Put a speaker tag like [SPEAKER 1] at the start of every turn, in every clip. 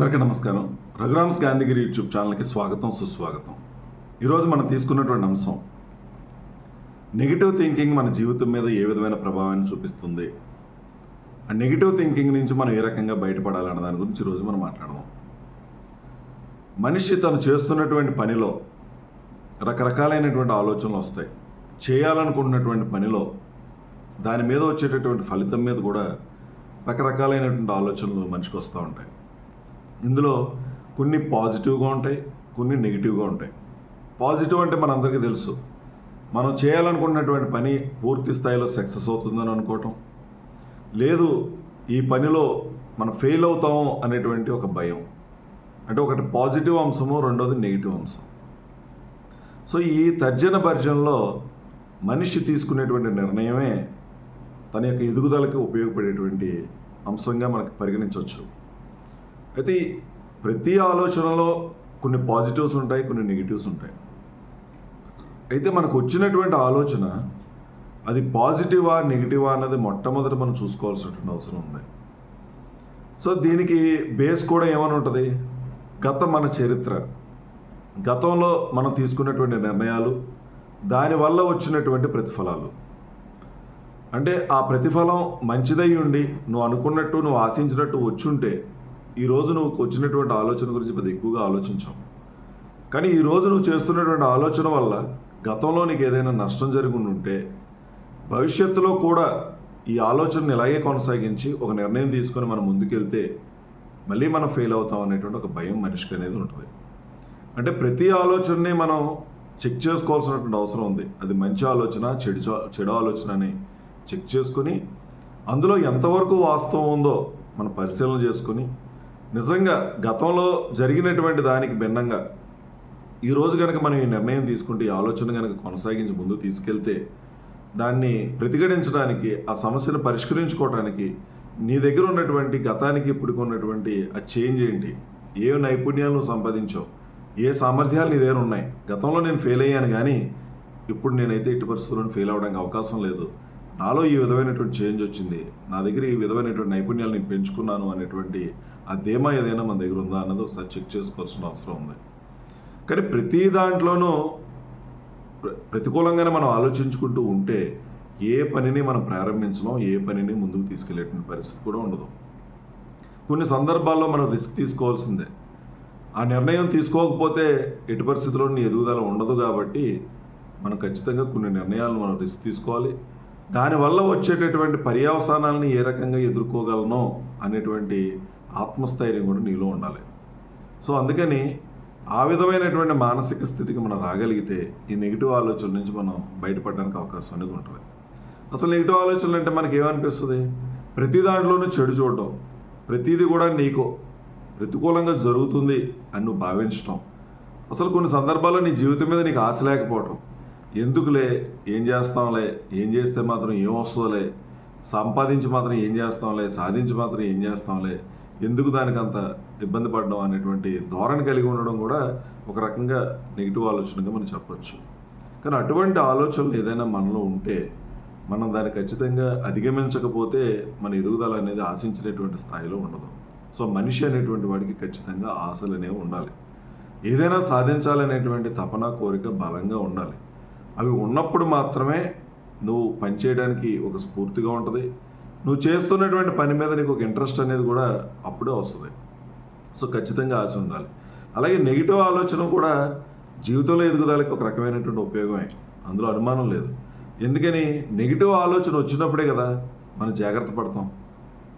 [SPEAKER 1] అందరికీ నమస్కారం. రఘురామ్స్ గాంధీగిరి యూట్యూబ్ ఛానల్కి స్వాగతం సుస్వాగతం. ఈరోజు మనం తీసుకున్నటువంటి అంశం నెగిటివ్ థింకింగ్ మన జీవితం మీద ఏ విధమైన ప్రభావాన్ని చూపిస్తుంది? ఆ నెగిటివ్ థింకింగ్ నుంచి మనం ఏ రకంగా బయటపడాలన్న దాని గురించి ఈరోజు మనం మాట్లాడదాం. మనిషి తను చేస్తున్నటువంటి పనిలో రకరకాలైనటువంటి ఆలోచనలు వస్తాయి. చేయాలనుకుంటున్నటువంటి పనిలో దాని మీద వచ్చేటటువంటి ఫలితం మీద కూడా రకరకాలైనటువంటి ఆలోచనలు మనిషికి వస్తూ ఉంటాయి. ఇందులో కొన్ని పాజిటివ్గా ఉంటాయి కొన్ని నెగిటివ్గా ఉంటాయి. పాజిటివ్ అంటే మనందరికీ తెలుసు. మనం చేయాలనుకున్నటువంటి పని పూర్తి స్థాయిలో సక్సెస్ అవుతుందని అనుకోవటం. లేదు ఈ పనిలో మనం ఫెయిల్ అవుతాము అనేటువంటి ఒక భయం. అంటే ఒకటి పాజిటివ్ అంశము రెండోది నెగిటివ్ అంశం. సో ఈ తర్జన భర్జనలో మనిషి తీసుకునేటువంటి నిర్ణయమే తన యొక్క ఎదుగుదలకి ఉపయోగపడేటువంటి అంశంగా మనకు పరిగణించవచ్చు. అయితే ప్రతి ఆలోచనలో కొన్ని పాజిటివ్స్ ఉంటాయి కొన్ని నెగిటివ్స్ ఉంటాయి. అయితే మనకు వచ్చినటువంటి ఆలోచన అది పాజిటివా నెగిటివా అన్నది మొట్టమొదటి మనం చూసుకోవాల్సినటువంటి అవసరం ఉంది. సో దీనికి బేస్ కూడా ఏమని ఉంటుంది? గత మన చరిత్ర. గతంలో మనం తీసుకున్నటువంటి నిర్ణయాలు దానివల్ల వచ్చినటువంటి ప్రతిఫలాలు. అంటే ఆ ప్రతిఫలం మంచిదై ఉండి నువ్వు అనుకున్నట్టు నువ్వు ఆశించినట్టు వచ్చుంటే ఈరోజు నువ్వు వచ్చినటువంటి ఆలోచన గురించి పెద్ద ఎక్కువగా ఆలోచించావు. కానీ ఈరోజు నువ్వు చేస్తున్నటువంటి ఆలోచన వల్ల గతంలో నీకు ఏదైనా నష్టం జరిగి ఉంటే భవిష్యత్తులో కూడా ఈ ఆలోచనని ఇలాగే కొనసాగించి ఒక నిర్ణయం తీసుకొని మనం ముందుకెళ్తే మళ్ళీ మనం ఫెయిల్ అవుతాం అనేటువంటి ఒక భయం మనిషికి అనేది ఉంటుంది. అంటే ప్రతి ఆలోచనని మనం చెక్ చేసుకోవాల్సినటువంటి అవసరం ఉంది. అది మంచి ఆలోచన చెడు చెడు ఆలోచన అని చెక్ చేసుకుని అందులో ఎంతవరకు వాస్తవం ఉందో మనం పరిశీలన చేసుకుని నిజంగా గతంలో జరిగినటువంటి దానికి భిన్నంగా ఈరోజు కనుక మనం ఈ నిర్ణయం తీసుకుంటే ఈ ఆలోచన కనుక కొనసాగించి ముందు తీసుకెళ్తే దాన్ని ప్రతిఘటించడానికి ఆ సమస్యను పరిష్కరించుకోవడానికి నీ దగ్గర ఉన్నటువంటి గతానికి ఇప్పటికి ఉన్నటువంటి ఆ చేంజ్ ఏంటి? ఏ నైపుణ్యాలు నువ్వు సంపాదించావు? ఏ సామర్థ్యాలు నీ దగ్గర ఉన్నాయి? గతంలో నేను ఫెయిల్ అయ్యాను కానీ ఇప్పుడు నేనైతే ఇటు పరిస్థితుల్లో ఫెయిల్ అవ్వడానికి అవకాశం లేదు. నాలో ఈ విధమైనటువంటి చేంజ్ వచ్చింది. నా దగ్గర ఈ విధమైనటువంటి నైపుణ్యాలు నేను పెంచుకున్నాను అనేటువంటి ఆ ధీమా ఏదైనా మన దగ్గర ఉందా అన్నది ఒకసారి చెక్ చేసుకోవాల్సిన అవసరం ఉంది. కానీ ప్రతి దాంట్లోనూ ప్రతికూలంగానే మనం ఆలోచించుకుంటూ ఉంటే ఏ పనిని మనం ప్రారంభించడం ఏ పనిని ముందుకు తీసుకెళ్ళేటువంటి పరిస్థితి కూడా ఉండదు. కొన్ని సందర్భాల్లో మనం రిస్క్ తీసుకోవాల్సిందే. ఆ నిర్ణయం తీసుకోకపోతే ఎటు పరిస్థితుల్లో నీ ఎదుగుదల ఉండదు కాబట్టి మనం ఖచ్చితంగా కొన్ని నిర్ణయాలు మనం రిస్క్ తీసుకోవాలి. దానివల్ల వచ్చేటటువంటి పర్యవసానాలను ఏ రకంగా ఎదుర్కోగలనో అనేటువంటి ఆత్మస్థైర్యం కూడా నీలో ఉండాలి. సో అందుకని ఆ విధమైనటువంటి మానసిక స్థితికి మనం రాగలిగితే ఈ నెగిటివ్ ఆలోచన నుంచి మనం బయటపడడానికి అవకాశం అనేది ఉంటుంది. అసలు నెగిటివ్ ఆలోచనలు అంటే మనకి ఏమనిపిస్తుంది? ప్రతి దాంట్లోనూ చెడు చూడటం ప్రతిదీ కూడా నీకు ప్రతికూలంగా జరుగుతుంది అని నువ్వు భావించటం. అసలు కొన్ని సందర్భాల్లో నీ జీవితం మీద నీకు ఆశ లేకపోవటం. ఎందుకులే? ఏం చేస్తాంలే? ఏం చేస్తే మాత్రం ఏం వస్తుందిలే? సంపాదించి మాత్రం ఏం చేస్తాంలే? సాధించి మాత్రం ఏం చేస్తాంలే? ఎందుకు దానికంత ఇబ్బంది పడడం అనేటువంటి ధోరణి కలిగి ఉండడం కూడా ఒక రకంగా నెగిటివ్ ఆలోచనగా మనం చెప్పచ్చు. కానీ అటువంటి ఆలోచనలు ఏదైనా మనలో ఉంటే మనం దాన్ని ఖచ్చితంగా అధిగమించకపోతే మన ఎదుగుదల అనేది ఆశించినటువంటి స్థాయిలో ఉండదు. సో మనిషి అనేటువంటి వాడికి ఖచ్చితంగా ఆశలు అనేవి ఉండాలి. ఏదైనా సాధించాలనేటువంటి తపన కోరిక బలంగా ఉండాలి. అవి ఉన్నప్పుడు మాత్రమే నువ్వు పనిచేయడానికి ఒక స్ఫూర్తిగా ఉంటుంది. నువ్వు చేస్తున్నటువంటి పని మీద నీకు ఒక ఇంట్రెస్ట్ అనేది కూడా అప్పుడే వస్తుంది. సో ఖచ్చితంగా ఆశ ఉండాలి. అలాగే నెగిటివ్ ఆలోచన కూడా జీవితంలో ఎదుగుదలకి ఒక రకమైనటువంటి ఉపయోగమే. అందులో అనుమానం లేదు. ఎందుకని? నెగిటివ్ ఆలోచన వచ్చినప్పుడే కదా మనం జాగ్రత్త పడతాం.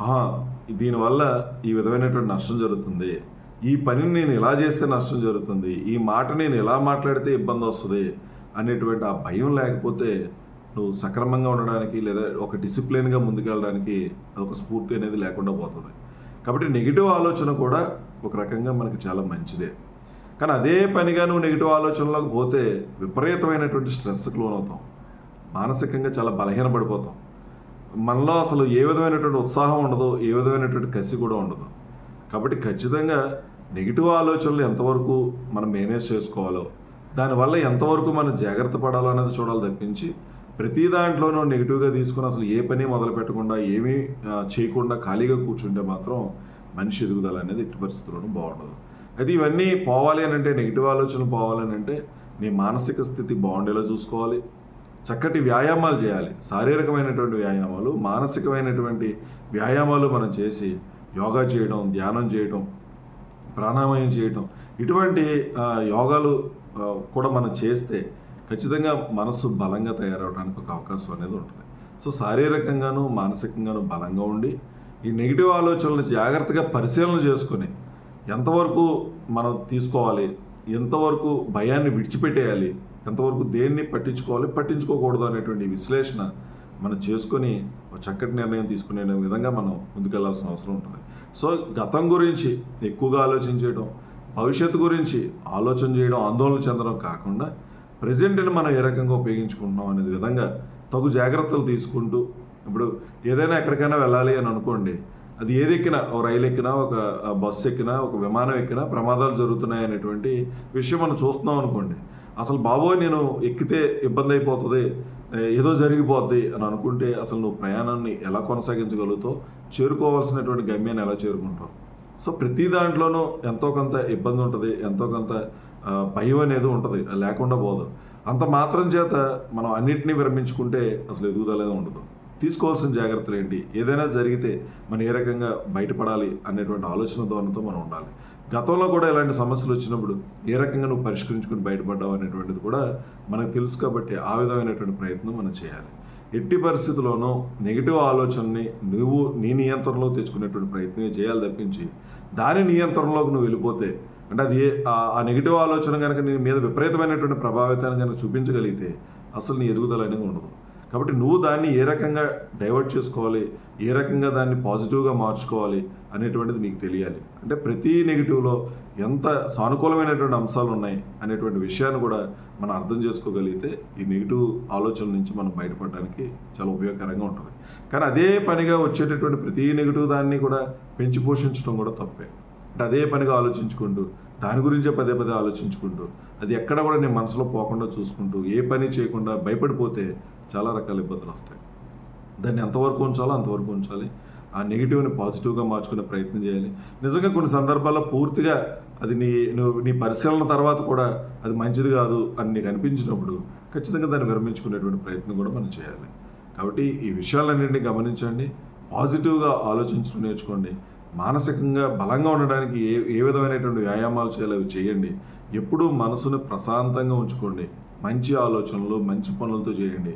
[SPEAKER 1] ఆహా దీనివల్ల ఈ విధమైనటువంటి నష్టం జరుగుతుంది. ఈ పనిని నేను ఇలా చేస్తే నష్టం జరుగుతుంది. ఈ మాట నేను ఎలా మాట్లాడితే ఇబ్బంది వస్తుంది. అనేటువంటి ఆ భయం లేకపోతే నువ్వు సక్రమంగా ఉండడానికి లేదా ఒక డిసిప్లిన్గా ముందుకెళ్ళడానికి అదొక స్ఫూర్తి అనేది లేకుండా పోతుంది. కాబట్టి నెగిటివ్ ఆలోచన కూడా ఒక రకంగా మనకి చాలా మంచిదే. కానీ అదే పనిగా నువ్వు నెగిటివ్ ఆలోచనలోకి పోతే విపరీతమైనటువంటి స్ట్రెస్కి లోనవుతాం. మానసికంగా చాలా బలహీనపడిపోతాం. మనలో అసలు ఏ విధమైనటువంటి ఉత్సాహం ఉండదు ఏ విధమైనటువంటి కసి కూడా ఉండదు. కాబట్టి ఖచ్చితంగా నెగిటివ్ ఆలోచనలు ఎంతవరకు మనం మేనేజ్ చేసుకోవాలో దానివల్ల ఎంతవరకు మనం జాగ్రత్త పడాలో అనేది చూడాలి తప్పించి ప్రతి దాంట్లోనూ నెగిటివ్గా తీసుకుని అసలు ఏ పని మొదలు పెట్టకుండా ఏమీ చేయకుండా ఖాళీగా కూర్చుంటే మాత్రం మనిషి ఎదుగుదల అనేది ఎట్టి పరిస్థితుల్లోనూ బాగుండదు. అయితే ఇవన్నీ పోవాలి అని అంటే నెగిటివ్ ఆలోచనలు పోవాలి అని అంటే నీ మానసిక స్థితి బాగుండేలా చూసుకోవాలి. చక్కటి వ్యాయామాలు చేయాలి. శారీరకమైనటువంటి వ్యాయామాలు మానసికమైనటువంటి వ్యాయామాలు మనం చేసి యోగా చేయడం ధ్యానం చేయడం ప్రాణాయామం చేయటం ఇటువంటి యోగాలు కూడా మనం చేస్తే ఖచ్చితంగా మనసు బలంగా తయారవడానికి ఒక అవకాశం అనేది ఉంటుంది. సో శారీరకంగాను మానసికంగాను బలంగా ఉండి ఈ నెగిటివ్ ఆలోచనలు జాగ్రత్తగా పరిశీలన చేసుకొని ఎంతవరకు మనం తీసుకోవాలి ఎంతవరకు భయాన్ని విడిచిపెట్టేయాలి ఎంతవరకు దేన్ని పట్టించుకోవాలి పట్టించుకోకూడదు అనేటువంటి విశ్లేషణ మనం చేసుకొని ఒక చక్కటి నిర్ణయం తీసుకునే విధంగా మనం ముందుకెళ్ళాల్సిన అవసరం ఉంటుంది. సో గతం గురించి ఎక్కువగా ఆలోచించడం భవిష్యత్తు గురించి ఆలోచన చేయడం ఆందోళన చెందడం కాకుండా ప్రజెంట్ని మనం ఏ రకంగా ఉపయోగించుకుంటున్నాం అనే విధంగా తగు జాగ్రత్తలు తీసుకుంటూ ఇప్పుడు ఏదైనా ఎక్కడికైనా వెళ్ళాలి అని అనుకోండి అది ఏది ఎక్కినా ఒక రైలు ఎక్కినా ఒక బస్సు ఎక్కినా ఒక విమానం ఎక్కినా ప్రమాదాలు జరుగుతున్నాయి అనేటువంటి విషయం మనం చూస్తున్నాం అనుకోండి అసలు బాబోయ్ నేను ఎక్కితే ఇబ్బంది అయిపోతుంది ఏదో జరిగిపోద్ది అని అనుకుంటే అసలు నువ్వు ప్రయాణాన్ని ఎలా కొనసాగించగలుగుతావు చేరుకోవాల్సినటువంటి గమ్యాన్ని ఎలా చేరుకుంటావు? సో ప్రతి దాంట్లోనూ ఎంతో కొంత ఇబ్బంది ఉంటుంది ఎంతో కొంత భయం అనేది ఉంటుంది లేకుండా పోదు. అంత మాత్రం చేత మనం అన్నిటినీ విరమించుకుంటే అసలు ఎదుగుదల ఉండదు. తీసుకోవాల్సిన జాగ్రత్తలు ఏంటి? ఏదైనా జరిగితే మనం ఏ రకంగా బయటపడాలి అనేటువంటి ఆలోచన ధోరణితో మనం ఉండాలి. గతంలో కూడా ఇలాంటి సమస్యలు వచ్చినప్పుడు ఏ రకంగా నువ్వు పరిష్కరించుకుని బయటపడ్డావు అనేటువంటిది కూడా మనకు తెలుసు కాబట్టి ఆ విధమైనటువంటి ప్రయత్నం మనం చేయాలి. ఎట్టి పరిస్థితుల్లోనూ నెగిటివ్ ఆలోచనని నువ్వు నీ నియంత్రణలో తెచ్చుకునేటువంటి ప్రయత్నం చేయాలి తప్పించి దాని నియంత్రణలోకి నువ్వు వెళ్ళిపోతే అంటే అది ఏ- ఆ- ఆ నెగిటివ్ ఆలోచన కనుక నీ మీద విపరీతమైనటువంటి ప్రభావితాన్ని కనుక చూపించగలిగితే అసలు నీ ఎదుగుదల అనేది ఉండదు. కాబట్టి నువ్వు దాన్ని ఏ రకంగా డైవర్ట్ చేసుకోవాలి ఏ రకంగా దాన్ని పాజిటివ్గా మార్చుకోవాలి అనేటువంటిది నీకు తెలియాలి. అంటే ప్రతి నెగిటివ్లో ఎంత సానుకూలమైనటువంటి అంశాలు ఉన్నాయి అనేటువంటి విషయాన్ని కూడా మనం అర్థం చేసుకోగలిగితే ఈ నెగిటివ్ ఆలోచన నుంచి మనం బయటపడడానికి చాలా ఉపయోగకరంగా ఉంటుంది. కానీ అదే పనిగా వచ్చేటటువంటి ప్రతి నెగిటివ్ దాన్ని కూడా పెంచి పోషించడం కూడా తప్పే. అంటే అదే పనిగా ఆలోచించుకుంటూ దాని గురించే పదే పదే ఆలోచించుకుంటూ అది ఎక్కడ కూడా నేను మనసులో పోకుండా చూసుకుంటూ ఏ పని చేయకుండా భయపడిపోతే చాలా రకాల ఇబ్బందులు వస్తాయి. దాన్ని ఎంతవరకు ఉంచాలో అంతవరకు ఉంచాలి. ఆ నెగిటివ్ని పాజిటివ్గా మార్చుకునే ప్రయత్నం చేయాలి. నిజంగా కొన్ని సందర్భాల్లో పూర్తిగా అది నీ నువ్వు నీ పరిశీలన తర్వాత కూడా అది మంచిది కాదు అని నీకు అనిపించినప్పుడు ఖచ్చితంగా దాన్ని విరమించుకునేటువంటి ప్రయత్నం కూడా మనం చేయాలి. కాబట్టి ఈ విషయాలన్నింటినీ గమనించండి పాజిటివ్గా ఆలోచించడం నేర్చుకోండి మానసికంగా బలంగా ఉండడానికి ఏ ఏ విధమైనటువంటి వ్యాయామాలు చేయాలి అవి చేయండి ఎప్పుడూ మనసును ప్రశాంతంగా ఉంచుకోండి మంచి ఆలోచనలు మంచి పనులతో చేయండి.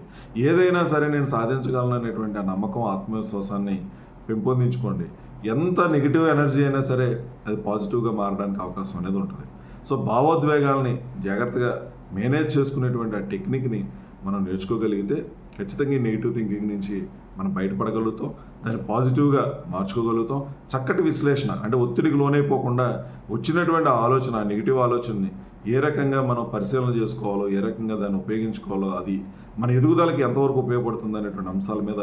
[SPEAKER 1] ఏదైనా సరే నేను సాధించగలను అనేటువంటి ఆ నమ్మకం ఆత్మవిశ్వాసాన్ని పెంపొందించుకోండి. ఎంత నెగిటివ్ ఎనర్జీ అయినా సరే అది పాజిటివ్గా మారడానికి అవకాశం అనేది ఉంటుంది. సో భావోద్వేగాల్ని జాగ్రత్తగా మేనేజ్ చేసుకునేటువంటి ఆ టెక్నిక్ని మనం నేర్చుకోగలిగితే ఖచ్చితంగా ఈ నెగిటివ్ థింకింగ్ నుంచి మనం బయటపడగలుగుతాం. దాన్ని పాజిటివ్గా మార్చుకోగలుగుతాం. చక్కటి విశ్లేషణ అంటే ఒత్తిడికి లోనైపోకుండా వచ్చినటువంటి ఆలోచన ఆ నెగిటివ్ ఆలోచనని ఏ రకంగా మనం పరిశీలన చేసుకోవాలో ఏ రకంగా దాన్ని ఉపయోగించుకోవాలో అది మన ఎదుగుదలకి ఎంతవరకు ఉపయోగపడుతుంది అనేటువంటి అంశాల మీద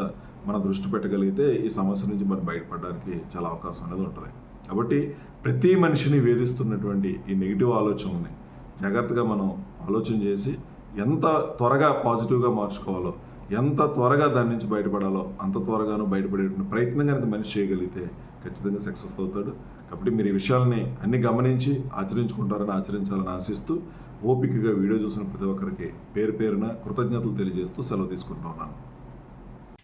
[SPEAKER 1] మనం దృష్టి పెట్టగలిగితే ఈ సమస్య నుంచి మనం బయటపడడానికి చాలా అవకాశం అనేది ఉంటుంది. కాబట్టి ప్రతి మనిషిని వేధిస్తున్నటువంటి ఈ నెగిటివ్ ఆలోచనల్ని జాగ్రత్తగా మనం ఆలోచన చేసి ఎంత త్వరగా పాజిటివ్గా మార్చుకోవాలో ఎంత త్వరగా దాని నుంచి బయటపడాలో అంత త్వరగాను బయటపడేటువంటి ప్రయత్నం కనుక మనిషి చేయగలిగితే ఖచ్చితంగా సక్సెస్ అవుతాడు. కాబట్టి మీరు ఈ విషయాలని అన్ని గమనించి ఆచరించుకుంటారని ఆచరించాలని ఆశిస్తూ ఓపికగా వీడియో చూసిన ప్రతి ఒక్కరికి పేరు పేరున కృతజ్ఞతలు తెలియజేస్తూ సెలవు తీసుకుంటున్నాను